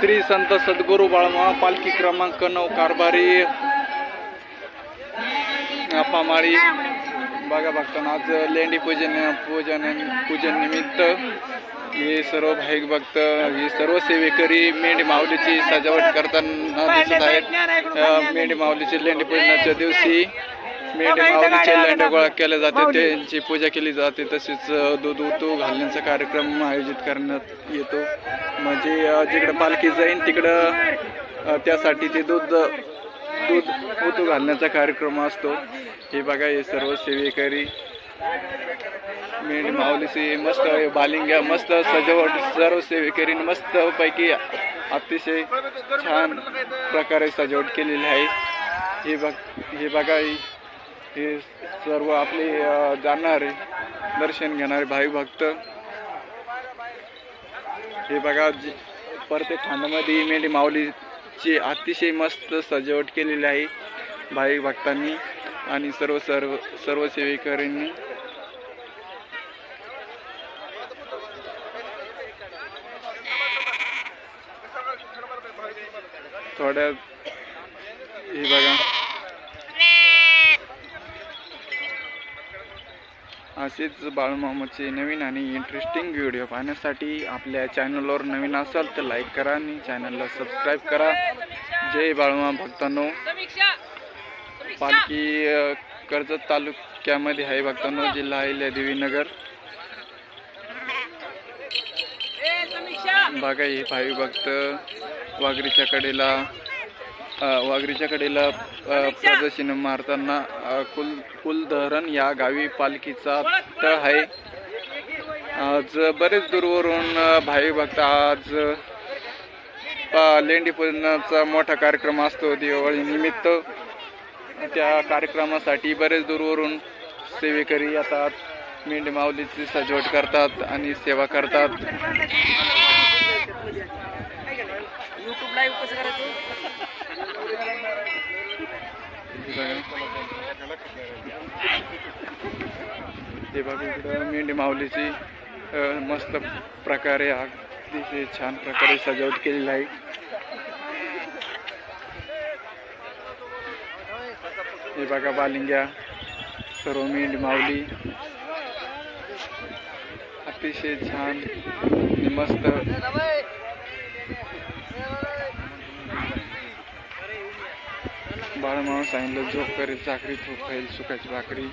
श्री संत सद्गुरू बाळमा पालखी क्रमांक नऊ कारभारी. अप्पामाळी बघा बघताना आज लेंडी पूजन पूजन पूजन निमित्त हे सर्व भाविक भक्त हे सर्व सेवेकरी मेंढी माऊलीची सजावट करताना दिसत आहेत. मेंढी माऊलीची लेंडी पूजनाच्या दिवशी मेंढी माऊलीचे लेंड्या गोळा केल्या जाते त्यांची पूजा केली जाते तसेच दूध उतू घालण्याचा कार्यक्रम आयोजित करण्यात येतो. म्हणजे जिकडे पालखी जाईन तिकडं त्यासाठी ते दूध दूध उतू घालण्याचा कार्यक्रम असतो. हे बघा हे सर्व सेवेकरी. मेंढी माऊलीची मस्त बालिंग्या मस्त सजावट सर्व सेवेकरी मस्त पैकी अतिशय छान प्रकारे सजावट केलेली आहे. हे बघ हे बघा हे- सर्व आपले जाणारे दर्शन घेणारे भाई भक्त. हे बघा जी- प्रत्येक खांदामध्ये मेंढी माऊलीची अतिशय मस्त सजावट केलेली आहे भाई भक्तांनी आणि सर्व सर्व सर्व सेवेकऱ्यांनी. थोड्या हे बघा. असेच बाळमामाचे नवीन आणि इंटरेस्टिंग व्हिडिओ पाहण्यासाठी आपल्या चॅनलवर नवीन असाल तर लाईक करा आणि चॅनलला सबस्क्राईब करा. जय बाळमामा भक्तांनो. पालखी कर्जत तालुक्यामध्ये आहे भक्तांनो जिल्हा आहे देवीनगर बघा हे भावी भक्त वाघरीच्या कडेला वाघरीच्या कडेला अ, प्रदर्शन मारताना कुल कुलधरण या गावी पालखीचा तळ आहे. आज बरेच दूरवरून भाई भक्त आज लेंडी पूजनाचा मोठा कार्यक्रम असतो दिवाळी निमित्त. त्या कार्यक्रमासाठी बरेच दूरवरून सेवेकरी येतात मेंढी माऊलीची सजावट करतात आणि सेवा करतात. युट्यूब लाईव्ह कसं करायचं? ते बघा इकडं मेंढी माऊलीची मस्त प्रकारे अतिशय छान प्रकारे सजावट केलेली आहे. हे बघा बालिंग्या सर्व मेंढी माऊली. अतिशय छान मस्त बाळमामा सांगितलं झोप करेल चाकरी खूप खाईल सुखाची भाकरी.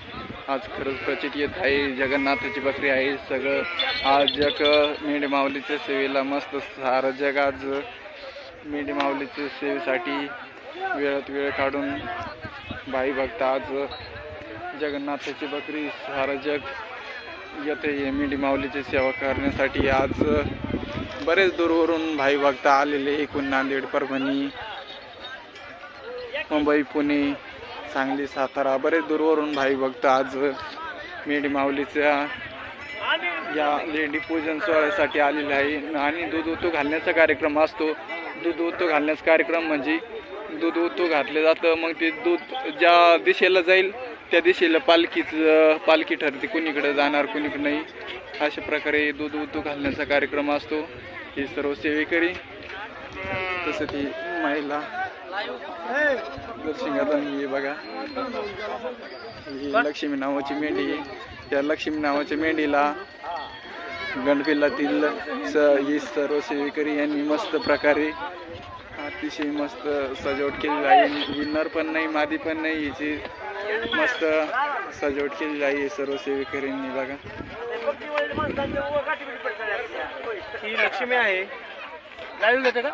आज खरंच प्रचित येत आहे जगन्नाथाची बकरी आहे सगळं. आज जग मेंढी माऊलीच्या सेवेला मस्त सारं जग. आज मेंढी माऊलीच्या सेवेसाठी वेळात वेळ काढून बाई भक्त आज जगन्नाथाची बकरी सारं जग येते मेंढी माऊलीची सेवा करण्यासाठी. आज बरेच दूरवरून भाई भक्त आलेले एकूण नांदेड परभणी मुंबई पुणे सांगली सातारा बरेच दूरवरून भाई भक्त आज मेढी माऊलीच्या या लेंडी पूजन सोहळ्यासाठी आलेले आहे. आणि दूध ओतू घालण्याचा कार्यक्रम असतो. दूध ओतू घालण्याचा कार्यक्रम म्हणजे दूध ओतू घातलं जातं. मग ते दूध ज्या दिशेला जाईल त्या दिशेला पालखीच पालखी ठरते कुणीकडे जाणार कुणीकडे नाही. अशा प्रकारे दूध ओतू घालण्याचा कार्यक्रम असतो. हे सर्व सेवेकरी तसं ती महिला दर्शिंगातून ही बघा. ही लक्ष्मी नावाची मेंढी त्या लक्ष्मी नावाच्या मेंढीला गणपिल्लातील स ही सर्व सेवेकरी यांनी मस्त प्रकारे अतिशय मस्त सजावट केलेली आहे. विनर पण नाही मादी पण नाही हिची मस्त सजावट केलेली आहे सर्व सेवेकऱ्यांनी बघा. ही लक्ष्मी आहे. लाईव्ह घेते का?